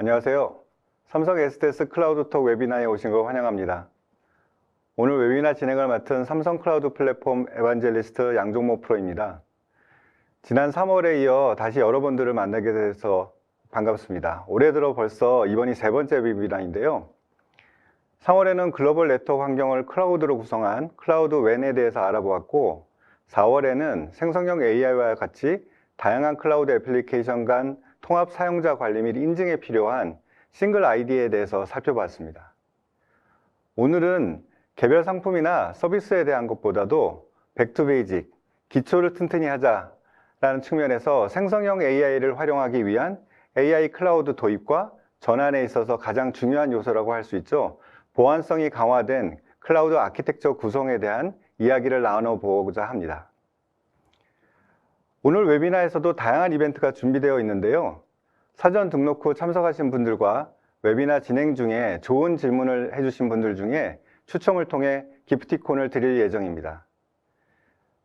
안녕하세요. 삼성 SDS 클라우드톡 웨비나에 오신 걸 환영합니다. 오늘 웨비나 진행을 맡은 삼성 클라우드 플랫폼 에반젤리스트 양종모 프로입니다. 지난 3월에 이어 다시 여러분들을 만나게 돼서 반갑습니다. 올해 들어 벌써 이번이 세 번째 웨비나인데요. 3월에는 글로벌 네트워크 환경을 클라우드로 구성한 클라우드 웬에 대해서 알아보았고 4월에는 생성형 AI와 같이 다양한 클라우드 애플리케이션 간 통합 사용자 관리 및 인증에 필요한 싱글 아이디에 대해서 살펴봤습니다. 오늘은 개별 상품이나 서비스에 대한 것보다도 백투 베이직, 기초를 튼튼히 하자라는 측면에서 생성형 AI를 활용하기 위한 AI 클라우드 도입과 전환에 있어서 가장 중요한 요소라고 할 수 있죠. 보안성이 강화된 클라우드 아키텍처 구성에 대한 이야기를 나눠보고자 합니다. 오늘 웨비나에서도 다양한 이벤트가 준비되어 있는데요. 사전 등록 후 참석하신 분들과 웨비나 진행 중에 좋은 질문을 해주신 분들 중에 추첨을 통해 기프티콘을 드릴 예정입니다.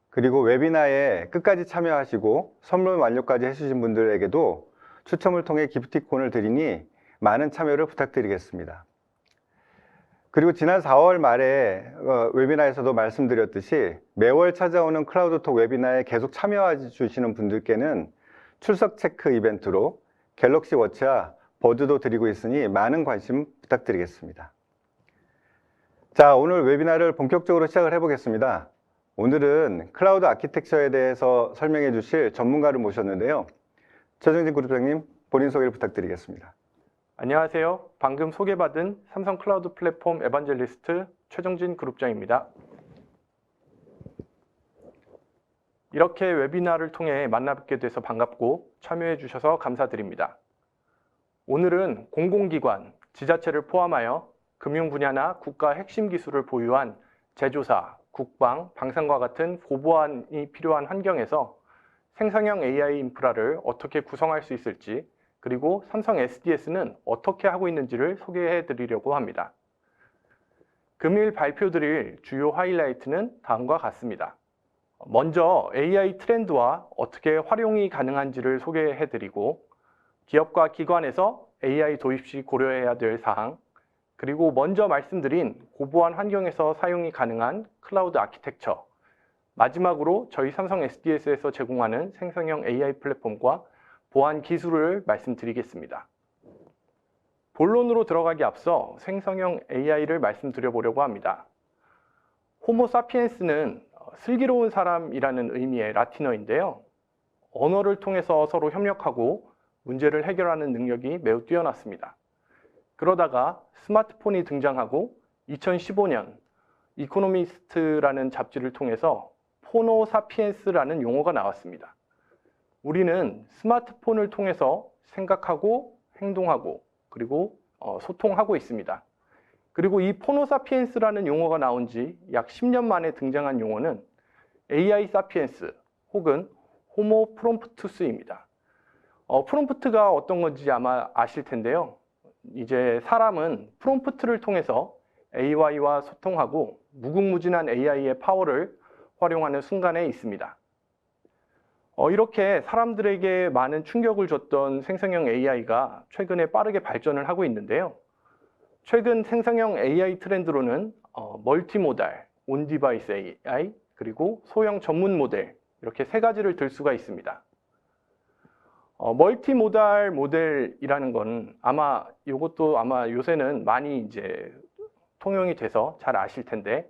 그리고 웨비나에 끝까지 참여하시고 선물 완료까지 해주신 분들에게도 추첨을 통해 기프티콘을 드리니 많은 참여를 부탁드리겠습니다. 그리고 지난 4월 말에 어, 웨비나에서도 말씀드렸듯이 매월 찾아오는 클라우드톡 웨비나에 계속 참여해 주시는 분들께는 출석 체크 이벤트로 갤럭시 워치와 버드도 드리고 있으니 많은 관심 부탁드리겠습니다. 자, 오늘 웨비나를 본격적으로 시작을 해보겠습니다. 오늘은 클라우드 아키텍처에 대해서 설명해 주실 전문가를 모셨는데요. 최정진 그룹장님, 본인 소개를 부탁드리겠습니다. 안녕하세요. 방금 소개받은 삼성 클라우드 플랫폼 에반젤리스트 최정진 그룹장입니다. 이렇게 웨비나를 통해 만나뵙게 돼서 반갑고 참여해 주셔서 감사드립니다. 오늘은 공공기관, 지자체를 포함하여 금융 분야나 국가 핵심 기술을 보유한 제조사, 국방, 방산과 같은 고보안이 필요한 환경에서 생성형 AI 인프라를 어떻게 구성할 수 있을지 그리고 삼성 SDS는 어떻게 하고 있는지를 소개해 드리려고 합니다. 금일 발표드릴 주요 하이라이트는 다음과 같습니다. 먼저 AI 트렌드와 어떻게 활용이 가능한지를 소개해 드리고 기업과 기관에서 AI 도입 시 고려해야 될 사항 그리고 먼저 말씀드린 고보안 환경에서 사용이 가능한 클라우드 아키텍처 마지막으로 저희 삼성 SDS에서 제공하는 생성형 AI 플랫폼과 보안 기술을 말씀드리겠습니다. 본론으로 들어가기 앞서 생성형 AI를 말씀드려 보려고 합니다. 호모 사피엔스는 슬기로운 사람이라는 의미의 라틴어인데요. 언어를 통해서 서로 협력하고 문제를 해결하는 능력이 매우 뛰어났습니다. 그러다가 스마트폰이 등장하고 2015년 이코노미스트라는 잡지를 통해서 포노 사피엔스라는 용어가 나왔습니다. 우리는 스마트폰을 통해서 생각하고 행동하고 그리고 어, 소통하고 있습니다. 그리고 이 포노사피엔스라는 용어가 나온 지 약 10년 만에 등장한 용어는 AI 사피엔스 혹은 호모 프롬프투스입니다. 어, 프롬프트가 어떤 건지 아마 아실 텐데요. 이제 사람은 프롬프트를 통해서 AI와 소통하고 무궁무진한 AI의 파워를 활용하는 순간에 있습니다. 어, 이렇게 사람들에게 많은 충격을 줬던 생성형 AI가 최근에 빠르게 발전을 하고 있는데요. 최근 생성형 AI 트렌드로는 어, 멀티모달, 온디바이스 AI, 그리고 소형 전문 모델 이렇게 세 가지를 들 수가 있습니다. 어, 멀티모달 모델이라는 건 아마 이것도 아마 요새는 많이 이제 통용이 돼서 잘 아실 텐데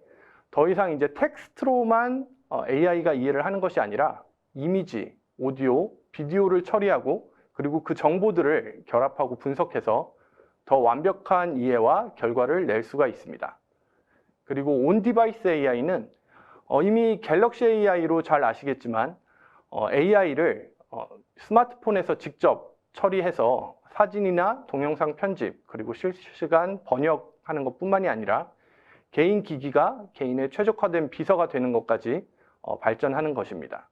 더 이상 이제 텍스트로만 어, AI가 이해를 하는 것이 아니라 이미지, 오디오, 비디오를 처리하고 그리고 그 정보들을 결합하고 분석해서 더 완벽한 이해와 결과를 낼 수가 있습니다. 그리고 온 디바이스 AI는 어, 이미 갤럭시 AI로 잘 아시겠지만 어, AI를 어, 스마트폰에서 직접 처리해서 사진이나 동영상 편집 그리고 실시간 번역하는 것뿐만이 아니라 개인 기기가 개인의 최적화된 비서가 되는 것까지 어, 발전하는 것입니다.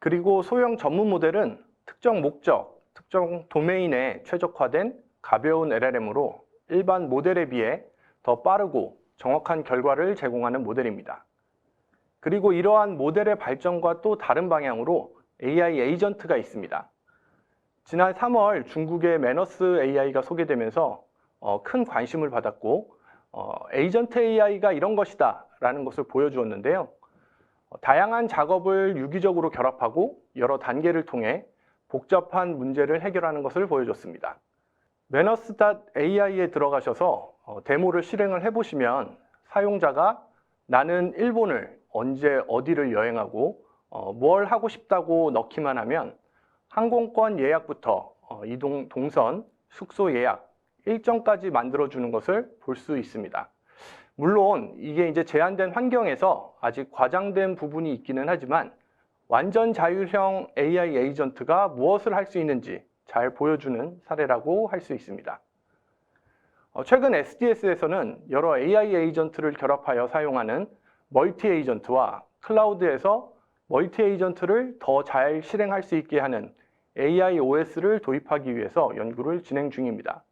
그리고 소형 전문 모델은 특정 목적, 특정 도메인에 최적화된 가벼운 LLM으로 일반 모델에 비해 더 빠르고 정확한 결과를 제공하는 모델입니다. 그리고 이러한 모델의 발전과 또 다른 방향으로 AI 에이전트가 있습니다. 지난 3월 중국의 매너스 AI가 소개되면서 어, 큰 관심을 받았고 어, 에이전트 AI가 이런 것이다 라는 것을 보여주었는데요. 어, 다양한 작업을 유기적으로 결합하고 여러 단계를 통해 복잡한 문제를 해결하는 것을 보여줬습니다. 매너스.ai에 들어가셔서 어, 데모를 실행을 해보시면 사용자가 나는 일본을 언제 어디를 여행하고 어, 뭘 하고 싶다고 넣기만 하면 항공권 예약부터 어, 이동 동선, 숙소 예약, 일정까지 만들어주는 것을 볼 수 있습니다. 물론 이게 이제 제한된 환경에서 아직 과장된 부분이 있기는 하지만 완전 자율형 AI 에이전트가 무엇을 할 수 있는지 잘 보여주는 사례라고 할 수 있습니다. 어, 최근 SDS에서는 여러 AI 에이전트를 결합하여 사용하는 멀티 에이전트와 클라우드에서 멀티 에이전트를 더 잘 실행할 수 있게 하는 AI OS를 도입하기 위해서 연구를 진행 중입니다.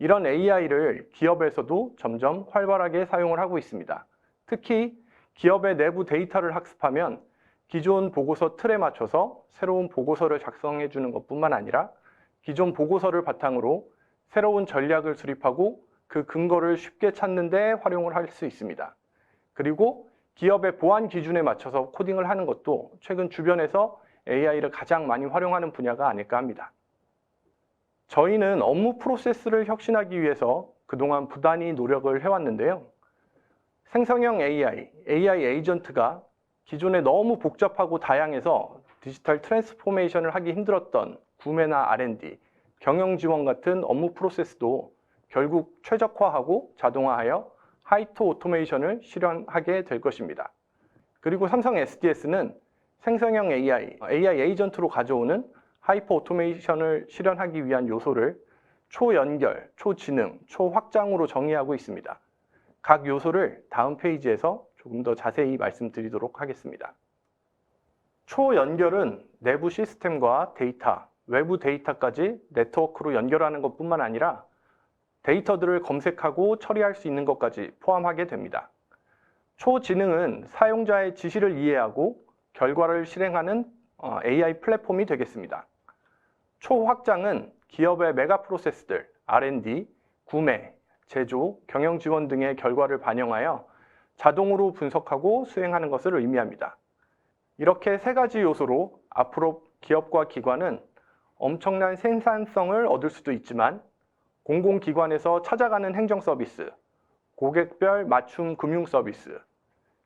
이런 AI를 기업에서도 점점 활발하게 사용을 하고 있습니다. 특히 기업의 내부 데이터를 학습하면 기존 보고서 틀에 맞춰서 새로운 보고서를 작성해 주는 것뿐만 아니라 기존 보고서를 바탕으로 새로운 전략을 수립하고 그 근거를 쉽게 찾는 데 활용을 할 수 있습니다. 그리고 기업의 보안 기준에 맞춰서 코딩을 하는 것도 최근 주변에서 AI를 가장 많이 활용하는 분야가 아닐까 합니다. 저희는 업무 프로세스를 혁신하기 위해서 그동안 부단히 노력을 해왔는데요. 생성형 AI, AI 에이전트가 기존에 너무 복잡하고 다양해서 디지털 트랜스포메이션을 하기 힘들었던 구매나 R&D, 경영 지원 같은 업무 프로세스도 결국 최적화하고 자동화하여 하이트 오토메이션을 실현하게 될 것입니다. 그리고 삼성 SDS는 생성형 AI, AI 에이전트로 가져오는 하이퍼 오토메이션을 실현하기 위한 요소를 초연결, 초지능, 초확장으로 정의하고 있습니다. 각 요소를 다음 페이지에서 조금 더 자세히 말씀드리도록 하겠습니다. 초연결은 내부 시스템과 데이터, 외부 데이터까지 네트워크로 연결하는 것뿐만 아니라 데이터들을 검색하고 처리할 수 있는 것까지 포함하게 됩니다. 초지능은 사용자의 지시를 이해하고 결과를 실행하는 어, AI 플랫폼이 되겠습니다. 초확장은 기업의 메가 프로세스들, R&D, 구매, 제조, 경영 지원 등의 결과를 반영하여 자동으로 분석하고 수행하는 것을 의미합니다. 이렇게 세 가지 요소로 앞으로 기업과 기관은 엄청난 생산성을 얻을 수도 있지만 공공기관에서 찾아가는 행정 서비스, 고객별 맞춤 금융 서비스,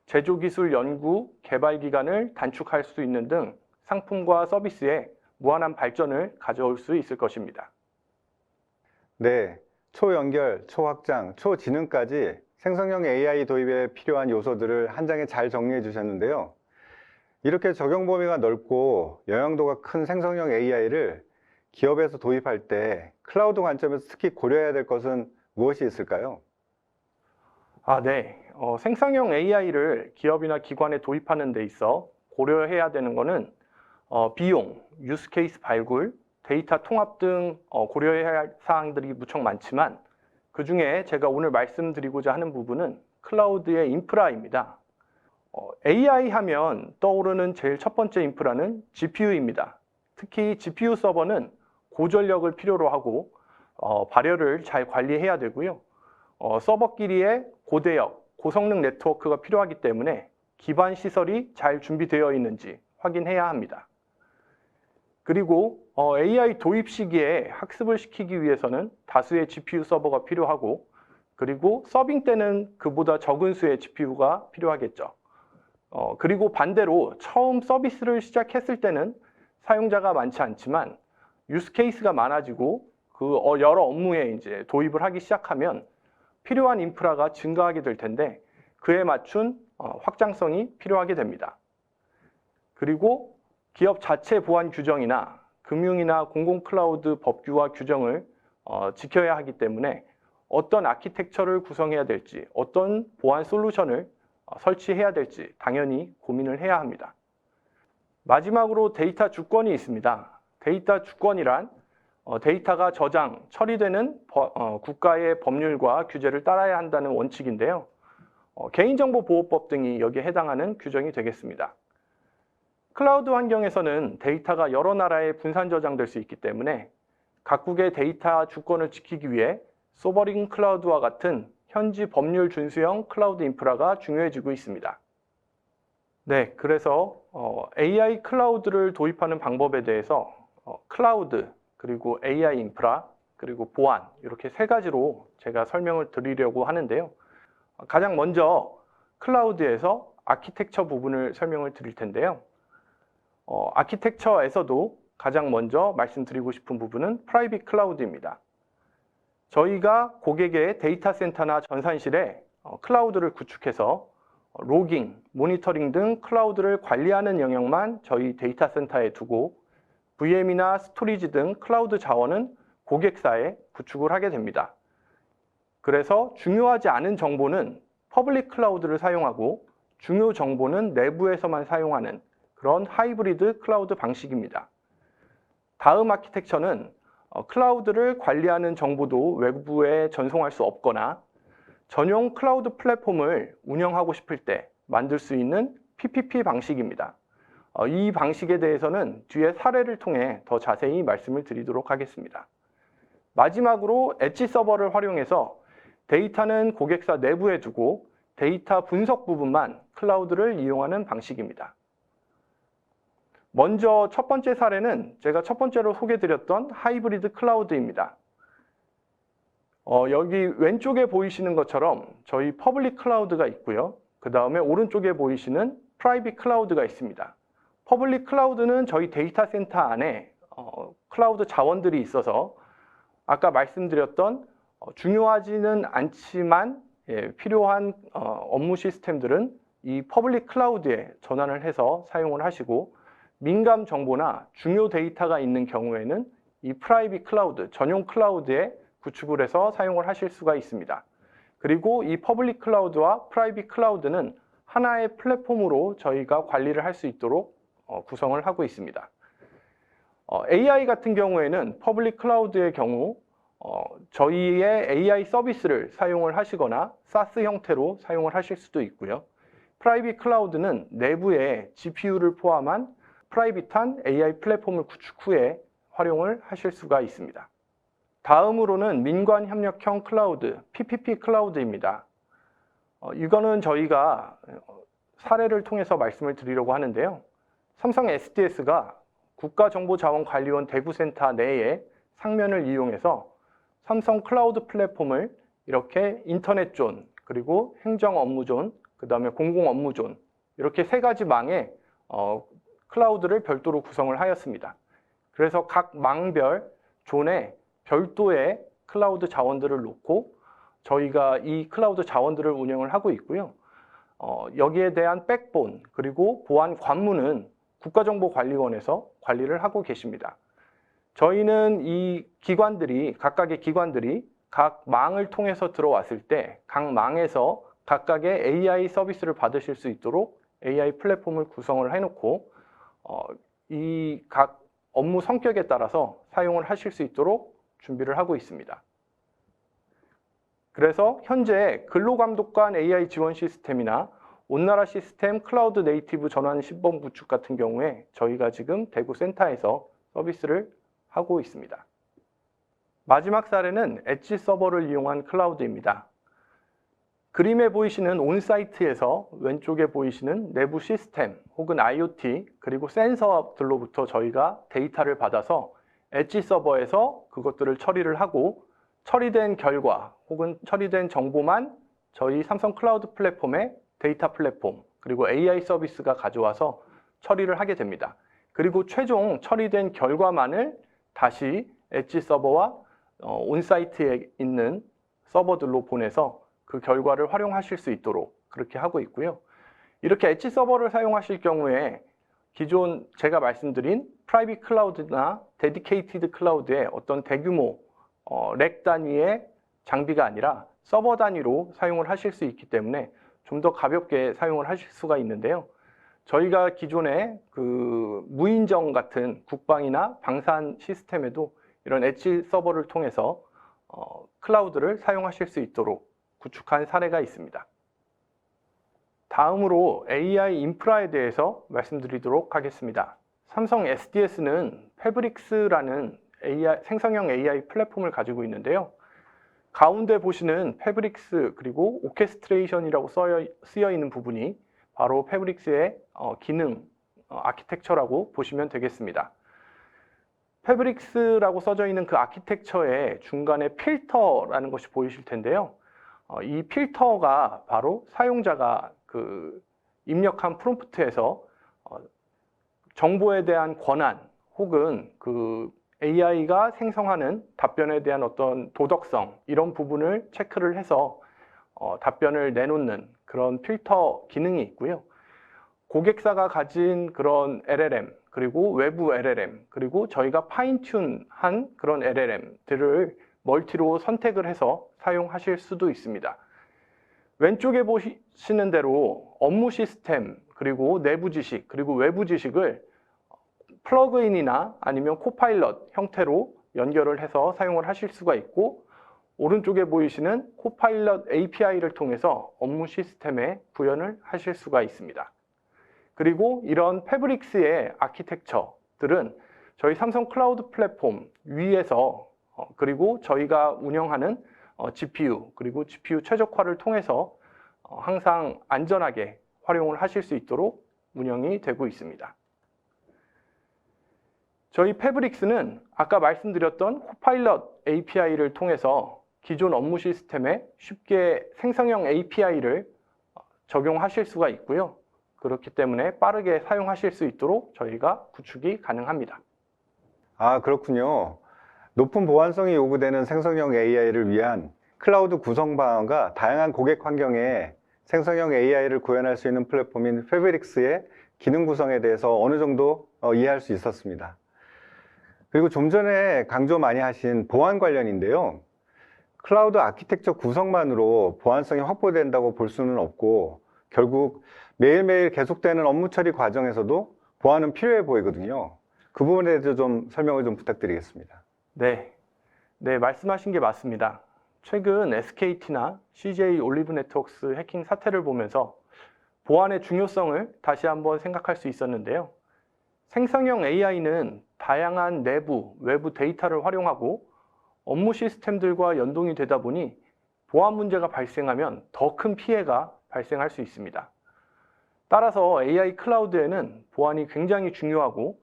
제조기술 연구 개발 기간을 단축할 수 있는 등 상품과 서비스에 무한한 발전을 가져올 수 있을 것입니다. 네, 초연결, 초확장, 초지능까지 생성형 AI 도입에 필요한 요소들을 한 장에 잘 정리해 주셨는데요. 이렇게 적용 범위가 넓고 영향도가 큰 생성형 AI를 기업에서 도입할 때 클라우드 관점에서 특히 고려해야 될 것은 무엇이 있을까요? 아, 네. 어, 생성형 AI를 기업이나 기관에 도입하는 데 있어 고려해야 되는 것은 어, 비용, 유스케이스 발굴, 데이터 통합 등 어, 고려해야 할 사항들이 무척 많지만 그 중에 제가 오늘 말씀드리고자 하는 부분은 클라우드의 인프라입니다. 어, AI 하면 떠오르는 제일 첫 번째 인프라는 GPU입니다. 특히 GPU 서버는 고전력을 필요로 하고 어, 발열을 잘 관리해야 되고요. 어, 서버끼리의 고대역, 고성능 네트워크가 필요하기 때문에 기반 시설이 잘 준비되어 있는지 확인해야 합니다. 그리고 어, AI 도입 시기에 학습을 시키기 위해서는 다수의 GPU 서버가 필요하고 그리고 서빙 때는 그보다 적은 수의 GPU가 필요하겠죠. 어, 그리고 반대로 처음 서비스를 시작했을 때는 사용자가 많지 않지만 유스 케이스가 많아지고 그 어, 여러 업무에 이제 도입을 하기 시작하면 필요한 인프라가 증가하게 될 텐데 그에 맞춘 어, 확장성이 필요하게 됩니다. 그리고 기업 자체 보안 규정이나 금융이나 공공 클라우드 법규와 규정을 어, 지켜야 하기 때문에 어떤 아키텍처를 구성해야 될지, 어떤 보안 솔루션을 어, 설치해야 될지 당연히 고민을 해야 합니다. 마지막으로 데이터 주권이 있습니다. 데이터 주권이란 어, 데이터가 저장, 처리되는 버- 어, 국가의 법률과 규제를 따라야 한다는 원칙인데요. 어, 개인정보보호법 등이 여기에 해당하는 규정이 되겠습니다. 클라우드 환경에서는 데이터가 여러 나라에 분산 저장될 수 있기 때문에 각국의 데이터 주권을 지키기 위해 소버링 클라우드와 같은 현지 법률 준수형 클라우드 인프라가 중요해지고 있습니다. 네, 그래서 어, AI 클라우드를 도입하는 방법에 대해서 어, 클라우드 그리고 AI 인프라 그리고 보안 이렇게 세 가지로 제가 설명을 드리려고 하는데요. 어, 가장 먼저 클라우드에서 아키텍처 부분을 설명을 드릴 텐데요. 어, 아키텍처에서도 가장 먼저 말씀드리고 싶은 부분은 프라이빗 클라우드입니다. 저희가 고객의 데이터 센터나 전산실에 어, 클라우드를 구축해서 어, 로깅, 모니터링 등 클라우드를 관리하는 영역만 저희 데이터 센터에 두고 VM이나 스토리지 등 클라우드 자원은 고객사에 구축을 하게 됩니다. 그래서 중요하지 않은 정보는 퍼블릭 클라우드를 사용하고 중요 정보는 내부에서만 사용하는 그런 하이브리드 클라우드 방식입니다. 다음 아키텍처는 어, 클라우드를 관리하는 정보도 외부에 전송할 수 없거나 전용 클라우드 플랫폼을 운영하고 싶을 때 만들 수 있는 PPP 방식입니다. 어, 이 방식에 대해서는 뒤에 사례를 통해 더 자세히 말씀을 드리도록 하겠습니다. 마지막으로 엣지 서버를 활용해서 데이터는 고객사 내부에 두고 데이터 분석 부분만 클라우드를 이용하는 방식입니다. 먼저 첫 번째 사례는 제가 첫 번째로 소개드렸던 하이브리드 클라우드입니다. 어, 여기 왼쪽에 보이시는 것처럼 저희 퍼블릭 클라우드가 있고요. 그 다음에 오른쪽에 보이시는 프라이빗 클라우드가 있습니다. 퍼블릭 클라우드는 저희 데이터 센터 안에 어, 클라우드 자원들이 있어서 아까 말씀드렸던 어, 중요하지는 않지만 예, 필요한 어, 업무 시스템들은 이 퍼블릭 클라우드에 전환을 해서 사용을 하시고 민감 정보나 중요 데이터가 있는 경우에는 이 프라이빗 클라우드, 전용 클라우드에 구축을 해서 사용을 하실 수가 있습니다. 그리고 이 퍼블릭 클라우드와 프라이빗 클라우드는 하나의 플랫폼으로 저희가 관리를 할 수 있도록 어, 구성을 하고 있습니다. 어, AI 같은 경우에는 퍼블릭 클라우드의 경우 어, 저희의 AI 서비스를 사용을 하시거나 SaaS 형태로 사용을 하실 수도 있고요. 프라이빗 클라우드는 내부에 GPU를 포함한 프라이빗한 AI 플랫폼을 구축 후에 활용을 하실 수가 있습니다. 다음으로는 민관 협력형 클라우드, PPP 클라우드입니다. 어, 이거는 저희가 어, 사례를 통해서 말씀을 드리려고 하는데요. 삼성 SDS가 국가정보자원관리원 대구센터 내에 상면을 이용해서 삼성 클라우드 플랫폼을 이렇게 인터넷 존, 그리고 행정 업무 존, 그 다음에 공공 업무 존, 이렇게 세 가지 망에 어, 클라우드를 별도로 구성을 하였습니다. 그래서 각 망별 존에 별도의 클라우드 자원들을 놓고 저희가 이 클라우드 자원들을 운영을 하고 있고요. 어, 여기에 대한 백본 그리고 보안 관문은 국가정보관리원에서 관리를 하고 계십니다. 저희는 이 기관들이 각각의 기관들이 각 망을 통해서 들어왔을 때 각 망에서 각각의 AI 서비스를 받으실 수 있도록 AI 플랫폼을 구성을 해놓고 어, 이 각 업무 성격에 따라서 사용을 하실 수 있도록 준비를 하고 있습니다. 그래서 현재 근로감독관 AI 지원 시스템이나 온나라 시스템 클라우드 네이티브 전환 시범 구축 같은 경우에 저희가 지금 대구 센터에서 서비스를 하고 있습니다. 마지막 사례는 엣지 서버를 이용한 클라우드입니다. 그림에 보이시는 온사이트에서 왼쪽에 보이시는 내부 시스템 혹은 IoT 그리고 센서들로부터 저희가 데이터를 받아서 엣지 서버에서 그것들을 처리를 하고 처리된 결과 혹은 처리된 정보만 저희 삼성 클라우드 플랫폼의 데이터 플랫폼 그리고 AI 서비스가 가져와서 처리를 하게 됩니다. 그리고 최종 처리된 결과만을 다시 엣지 서버와 어, 온사이트에 있는 서버들로 보내서 그 결과를 활용하실 수 있도록 그렇게 하고 있고요. 이렇게 엣지 서버를 사용하실 경우에 기존 제가 말씀드린 프라이빗 클라우드나 데디케이티드 클라우드의 어떤 대규모 어, 렉 단위의 장비가 아니라 서버 단위로 사용을 하실 수 있기 때문에 좀 더 가볍게 사용을 하실 수가 있는데요. 저희가 기존에 그 무인정 같은 국방이나 방산 시스템에도 이런 엣지 서버를 통해서 어, 클라우드를 사용하실 수 있도록 구축한 사례가 있습니다. 다음으로 AI 인프라에 대해서 말씀드리도록 하겠습니다. 삼성 SDS는 패브릭스라는 AI, 생성형 AI 플랫폼을 가지고 있는데요. 가운데 보시는 패브릭스 그리고 오케스트레이션이라고 쓰여 있는 부분이 바로 패브릭스의 어, 기능 어, 아키텍처라고 보시면 되겠습니다. 패브릭스라고 써져 있는 그 아키텍처의 중간에 필터라는 것이 보이실 텐데요. 어, 이 필터가 바로 사용자가 그 입력한 프롬프트에서 어, 정보에 대한 권한 혹은 그 AI가 생성하는 답변에 대한 어떤 도덕성 이런 부분을 체크를 해서 어, 답변을 내놓는 그런 필터 기능이 있고요. 고객사가 가진 그런 LLM 그리고 외부 LLM 그리고 저희가 파인튠한 그런 LLM들을 멀티로 선택을 해서 사용하실 수도 있습니다. 왼쪽에 보시는 대로 업무 시스템 그리고 내부 지식 그리고 외부 지식을 플러그인이나 아니면 코파일럿 형태로 연결을 해서 사용을 하실 수가 있고 오른쪽에 보이시는 코파일럿 API를 통해서 업무 시스템에 구현을 하실 수가 있습니다. 그리고 이런 패브릭스의 아키텍처들은 저희 삼성 클라우드 플랫폼 위에서 어, 그리고 저희가 운영하는 어, GPU 그리고 GPU 최적화를 통해서 어, 항상 안전하게 활용을 하실 수 있도록 운영이 되고 있습니다. 저희 패브릭스는 아까 말씀드렸던 코파일럿 API를 통해서 기존 업무 시스템에 쉽게 생성형 API를 적용하실 수가 있고요. 그렇기 때문에 빠르게 사용하실 수 있도록 저희가 구축이 가능합니다. 아, 그렇군요. 높은 보안성이 요구되는 생성형 AI를 위한 클라우드 구성 방안과 다양한 고객 환경에 생성형 AI를 구현할 수 있는 플랫폼인 패브릭스의 기능 구성에 대해서 어느 정도 어, 이해할 수 있었습니다. 그리고 좀 전에 강조 많이 하신 보안 관련인데요. 클라우드 아키텍처 구성만으로 보안성이 확보된다고 볼 수는 없고 결국 매일매일 계속되는 업무 처리 과정에서도 보안은 필요해 보이거든요. 그 부분에 대해서 좀 설명을 좀 부탁드리겠습니다. 네, 네 말씀하신 게 맞습니다. 최근 SKT나 CJ 올리브 네트워크스 해킹 사태를 보면서 보안의 중요성을 다시 한번 생각할 수 있었는데요. 생성형 AI는 다양한 내부, 외부 데이터를 활용하고 업무 시스템들과 연동이 되다 보니 보안 문제가 발생하면 더 큰 피해가 발생할 수 있습니다. 따라서 AI 클라우드에는 보안이 굉장히 중요하고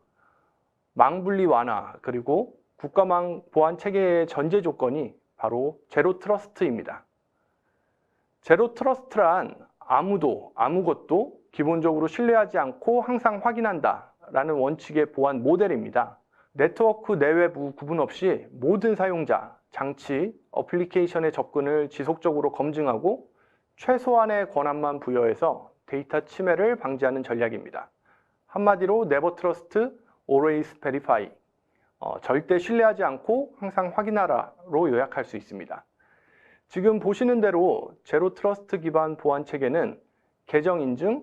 망분리 완화 그리고 국가망 보안 체계의 전제 조건이 바로 제로 트러스트입니다. 제로 트러스트란 아무도 아무것도 기본적으로 신뢰하지 않고 항상 확인한다 라는 원칙의 보안 모델입니다. 네트워크 내외부 구분 없이 모든 사용자, 장치, 어플리케이션의 접근을 지속적으로 검증하고 최소한의 권한만 부여해서 데이터 침해를 방지하는 전략입니다. 한마디로 never trust, always verify. 어, 절대 신뢰하지 않고 항상 확인하라로 요약할 수 있습니다. 지금 보시는 대로 제로 트러스트 기반 보안 체계는 계정 인증,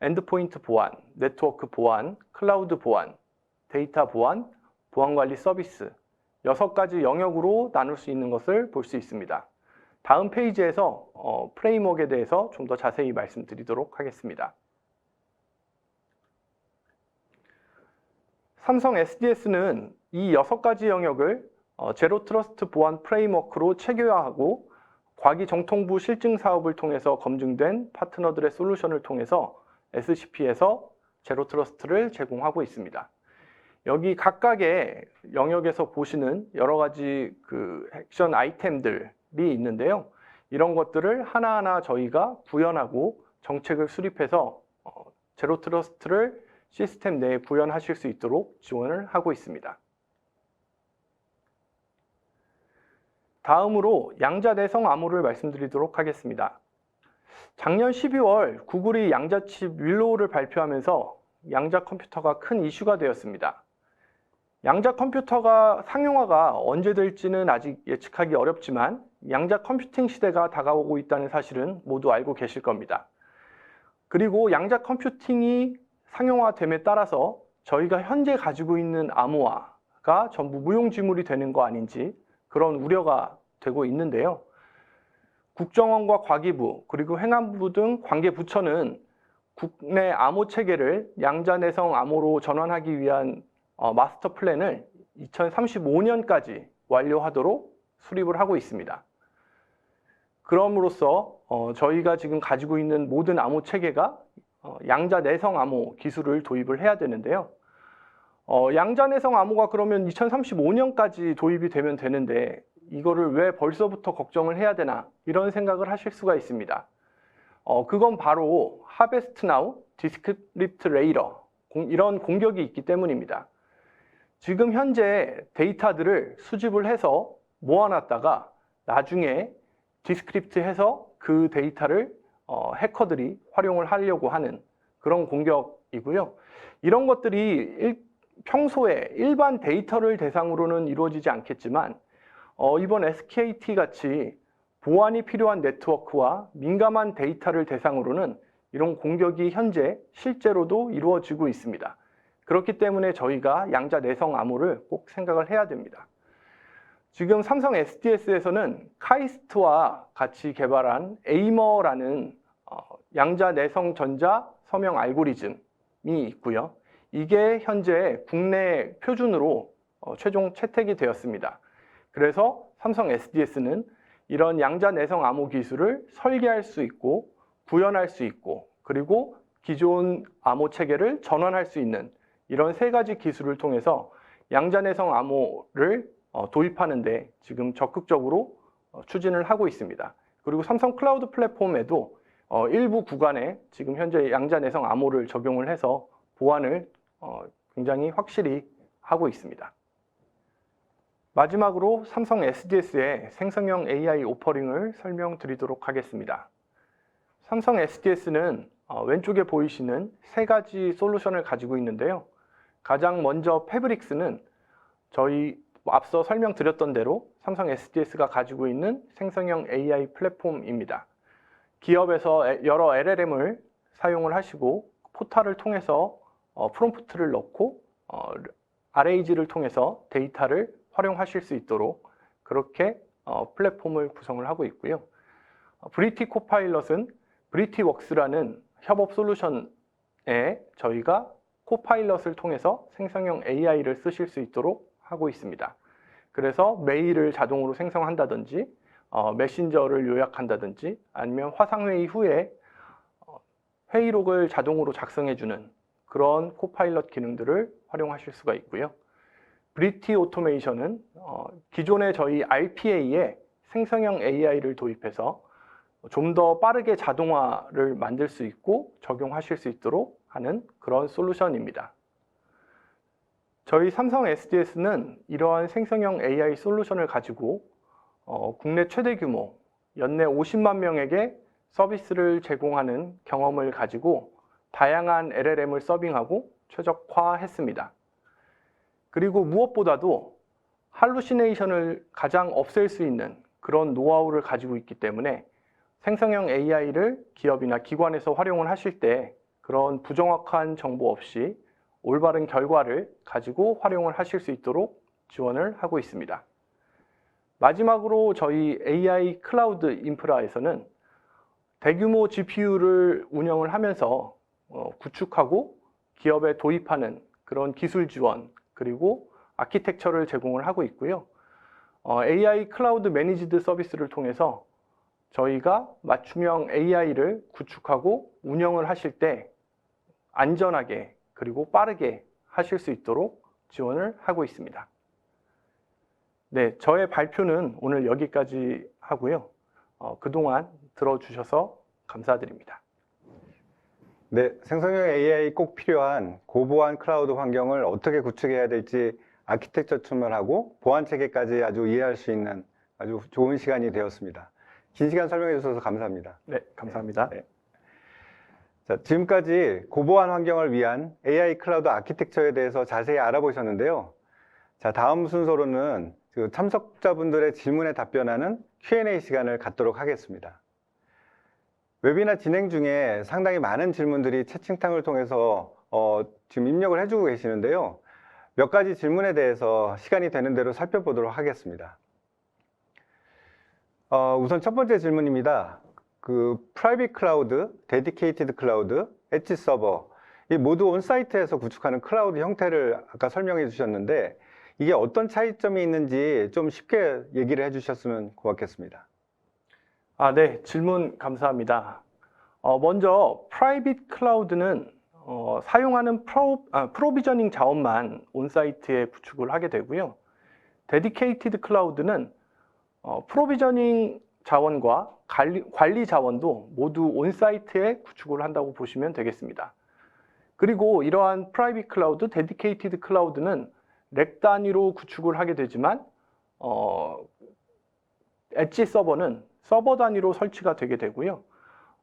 엔드포인트 보안, 네트워크 보안, 클라우드 보안, 데이터 보안, 보안 관리 서비스 여섯 가지 영역으로 나눌 수 있는 것을 볼 수 있습니다. 다음 페이지에서 어, 프레임워크에 대해서 좀 더 자세히 말씀드리도록 하겠습니다. 삼성 SDS는 이 여섯 가지 영역을 어, 제로 트러스트 보안 프레임워크로 체계화하고 과기 정통부 실증 사업을 통해서 검증된 파트너들의 솔루션을 통해서 SCP에서 제로 트러스트를 제공하고 있습니다. 여기 각각의 영역에서 보시는 여러 가지 그 액션 아이템들이 있는데요. 이런 것들을 하나하나 저희가 구현하고 정책을 수립해서 어, 제로 트러스트를 시스템 내에 구현하실 수 있도록 지원을 하고 있습니다. 다음으로 양자 내성 암호를 말씀드리도록 하겠습니다. 작년 12월 구글이 양자칩 윌로우를 발표하면서 양자 컴퓨터가 큰 이슈가 되었습니다. 양자 컴퓨터가 상용화가 언제 될지는 아직 예측하기 어렵지만 양자 컴퓨팅 시대가 다가오고 있다는 사실은 모두 알고 계실 겁니다. 그리고 양자 컴퓨팅이 상용화됨에 따라서 저희가 현재 가지고 있는 암호화가 전부 무용지물이 되는 거 아닌지 그런 우려가 되고 있는데요. 국정원과 과기부 그리고 행안부 등 관계 부처는 국내 암호 체계를 양자 내성 암호로 전환하기 위한 어, 마스터 플랜을 2035년까지 완료하도록 수립을 하고 있습니다. 그럼으로써 어, 저희가 지금 가지고 있는 모든 암호 체계가 어, 양자 내성 암호 기술을 도입을 해야 되는데요. 어, 양자 내성 암호가 그러면 2035년까지 도입이 되면 되는데 이거를 왜 벌써부터 걱정을 해야 되나 이런 생각을 하실 수가 있습니다. 어, 그건 바로 하베스트 나우, 디스크립트 레이러 이런 공격이 있기 때문입니다. 지금 현재 데이터들을 수집을 해서 모아놨다가 나중에 디스크립트 해서 그 데이터를 어, 해커들이 활용을 하려고 하는 그런 공격이고요. 이런 것들이 일- 평소에 일반 데이터를 대상으로는 이루어지지 않겠지만 어, 이번 SKT 같이 보안이 필요한 네트워크와 민감한 데이터를 대상으로는 이런 공격이 현재 실제로도 이루어지고 있습니다. 그렇기 때문에 저희가 양자 내성 암호를 꼭 생각을 해야 됩니다. 지금 삼성 SDS에서는 카이스트와 같이 개발한 에이머라는 어, 양자 내성 전자 서명 알고리즘이 있고요. 이게 현재 국내 표준으로 어, 최종 채택이 되었습니다. 그래서 삼성 SDS는 이런 양자 내성 암호 기술을 설계할 수 있고 구현할 수 있고 그리고 기존 암호 체계를 전환할 수 있는 이런 세 가지 기술을 통해서 양자 내성 암호를 어, 도입하는데 지금 적극적으로 어, 추진을 하고 있습니다. 그리고 삼성 클라우드 플랫폼에도 어, 일부 구간에 지금 현재 양자 내성 암호를 적용을 해서 보안을 어, 굉장히 확실히 하고 있습니다. 마지막으로 삼성 SDS의 생성형 AI 오퍼링을 설명드리도록 하겠습니다. 삼성 SDS는 어, 왼쪽에 보이시는 세 가지 솔루션을 가지고 있는데요. 가장 먼저 패브릭스는 저희 앞서 설명드렸던 대로 삼성 SDS가 가지고 있는 생성형 AI 플랫폼입니다. 기업에서 에- 여러 LLM을 사용을 하시고 포탈을 통해서 어, 프롬프트를 넣고 어, RAG를 통해서 데이터를 활용하실 수 있도록 그렇게 어, 플랫폼을 구성을 하고 있고요. 어, 브리티 코파일럿은 브리티웍스라는 협업 솔루션에 저희가 코파일럿을 통해서 생성형 AI를 쓰실 수 있도록 하고 있습니다. 그래서 메일을 자동으로 생성한다든지 어, 메신저를 요약한다든지 아니면 화상회의 후에 어, 회의록을 자동으로 작성해주는 그런 코파일럿 기능들을 활용하실 수가 있고요. 브리티 오토메이션은 어, 기존의 저희 RPA에 생성형 AI를 도입해서 좀 더 빠르게 자동화를 만들 수 있고 적용하실 수 있도록 하는 그런 솔루션입니다. 저희 삼성 SDS는 이러한 생성형 AI 솔루션을 가지고 어, 국내 최대 규모 연내 50만 명에게 서비스를 제공하는 경험을 가지고 다양한 LLM을 서빙하고 최적화했습니다. 그리고 무엇보다도 할루시네이션을 가장 없앨 수 있는 그런 노하우를 가지고 있기 때문에 생성형 AI를 기업이나 기관에서 활용을 하실 때 그런 부정확한 정보 없이 올바른 결과를 가지고 활용을 하실 수 있도록 지원을 하고 있습니다. 마지막으로 저희 AI 클라우드 인프라에서는 대규모 GPU를 운영을 하면서 어, 구축하고 기업에 도입하는 그런 기술 지원 그리고 아키텍처를 제공을 하고 있고요. 어, AI 클라우드 매니지드 서비스를 통해서 저희가 맞춤형 AI를 구축하고 운영을 하실 때 안전하게 그리고 빠르게 하실 수 있도록 지원을 하고 있습니다. 네, 저의 발표는 오늘 여기까지 하고요. 어, 그동안 들어주셔서 감사드립니다. 네, 생성형 AI 꼭 필요한 고보안 클라우드 환경을 어떻게 구축해야 될지 아키텍처 출문하고 보안 체계까지 아주 이해할 수 있는 아주 좋은 시간이 되었습니다. 긴 시간 설명해 주셔서 감사합니다. 네, 감사합니다. 네. 자, 지금까지 고보안 환경을 위한 AI 클라우드 아키텍처에 대해서 자세히 알아보셨는데요. 자, 다음 순서로는 그 참석자분들의 질문에 답변하는 Q&A 시간을 갖도록 하겠습니다. 웨비나 진행 중에 상당히 많은 질문들이 채팅창을 통해서 어, 지금 입력을 해주고 계시는데요. 몇 가지 질문에 대해서 시간이 되는 대로 살펴보도록 하겠습니다. 어, 우선 첫 번째 질문입니다. 그 프라이빗 클라우드, 데디케이티드 클라우드, 엣지 서버, 이 모두 온사이트에서 구축하는 클라우드 형태를 아까 설명해 주셨는데 이게 어떤 차이점이 있는지 좀 쉽게 얘기를 해 주셨으면 고맙겠습니다. 아, 네. 질문 감사합니다. 어, 먼저 프라이빗 클라우드는 어, 사용하는 프로, 아, 프로비저닝 자원만 온사이트에 구축을 하게 되고요. 데디케이티드 클라우드는 어, 프로비저닝 자원과 관리, 관리 자원도 모두 온사이트에 구축을 한다고 보시면 되겠습니다. 그리고 이러한 프라이빗 클라우드, 데디케이티드 클라우드는 렉 단위로 구축을 하게 되지만 어, 엣지 서버는 서버 단위로 설치가 되게 되고요.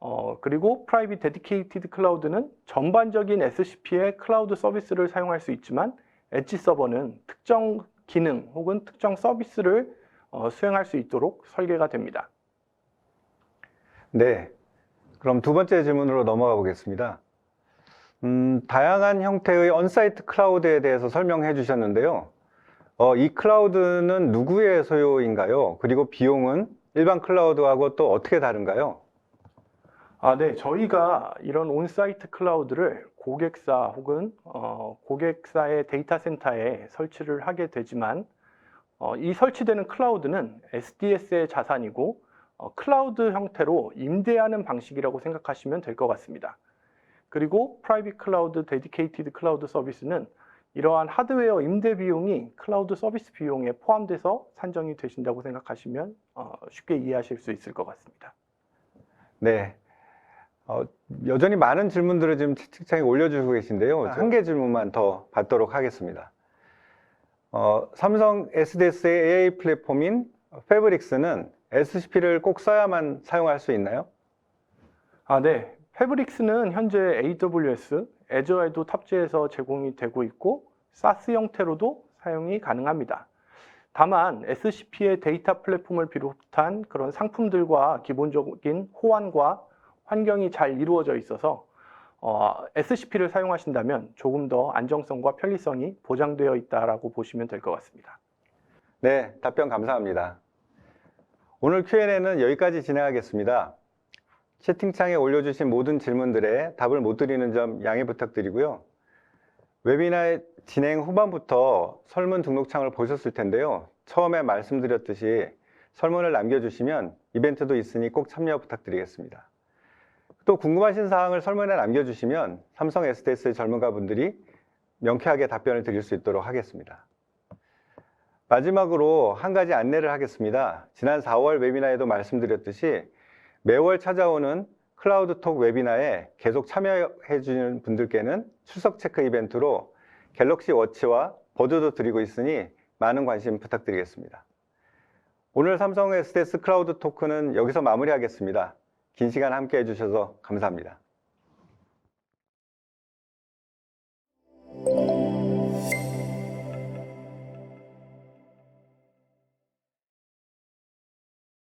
어, 그리고 프라이빗 데디케이티드 클라우드는 전반적인 SCP의 클라우드 서비스를 사용할 수 있지만 엣지 서버는 특정 기능 혹은 특정 서비스를 어, 수행할 수 있도록 설계가 됩니다. 네. 그럼 두 번째 질문으로 넘어가 보겠습니다. 음, 다양한 형태의 언사이트 클라우드에 대해서 설명해 주셨는데요. 어, 이 클라우드는 누구의 소유인가요? 그리고 비용은 일반 클라우드하고 또 어떻게 다른가요? 아, 네. 저희가 이런 온사이트 클라우드를 고객사 혹은 어, 고객사의 데이터 센터에 설치를 하게 되지만 어, 이 설치되는 클라우드는 SDS의 자산이고 어, 클라우드 형태로 임대하는 방식이라고 생각하시면 될 것 같습니다. 그리고 프라이빗 클라우드, 데디케이티드 클라우드 서비스는 이러한 하드웨어 임대 비용이 클라우드 서비스 비용에 포함돼서 산정이 되신다고 생각하시면 어, 쉽게 이해하실 수 있을 것 같습니다. 네. 어, 여전히 많은 질문들을 지금 채팅창에 올려주고 계신데요. 한개 질문만 더 받도록 하겠습니다. 어, 삼성 SDS의 AI 플랫폼인 패브릭스는 SCP를 꼭 써야만 사용할 수 있나요? 아, 네. 패브릭스는 현재 AWS, 애저에도 탑재해서 제공이 되고 있고 SaaS 형태로도 사용이 가능합니다. 다만 SCP의 데이터 플랫폼을 비롯한 그런 상품들과 기본적인 호환과 환경이 잘 이루어져 있어서 어, SCP를 사용하신다면 조금 더 안정성과 편리성이 보장되어 있다라고 보시면 될 것 같습니다. 네, 답변 감사합니다. 오늘 Q&A는 여기까지 진행하겠습니다. 채팅창에 올려주신 모든 질문들에 답을 못 드리는 점 양해 부탁드리고요. 웨비나의 진행 후반부터 설문 등록창을 보셨을 텐데요. 처음에 말씀드렸듯이 설문을 남겨주시면 이벤트도 있으니 꼭 참여 부탁드리겠습니다. 또 궁금하신 사항을 설문에 남겨주시면 삼성 SDS 전문가분들이 명쾌하게 답변을 드릴 수 있도록 하겠습니다. 마지막으로 한 가지 안내를 하겠습니다. 지난 4월 웨비나에도 말씀드렸듯이 매월 찾아오는 클라우드톡 웨비나에 계속 참여해 주는 분들께는 출석 체크 이벤트로 갤럭시 워치와 버드도 드리고 있으니 많은 관심 부탁드리겠습니다. 오늘 삼성 SDS 클라우드 토크는 여기서 마무리하겠습니다. 긴 시간 함께 해주셔서 감사합니다.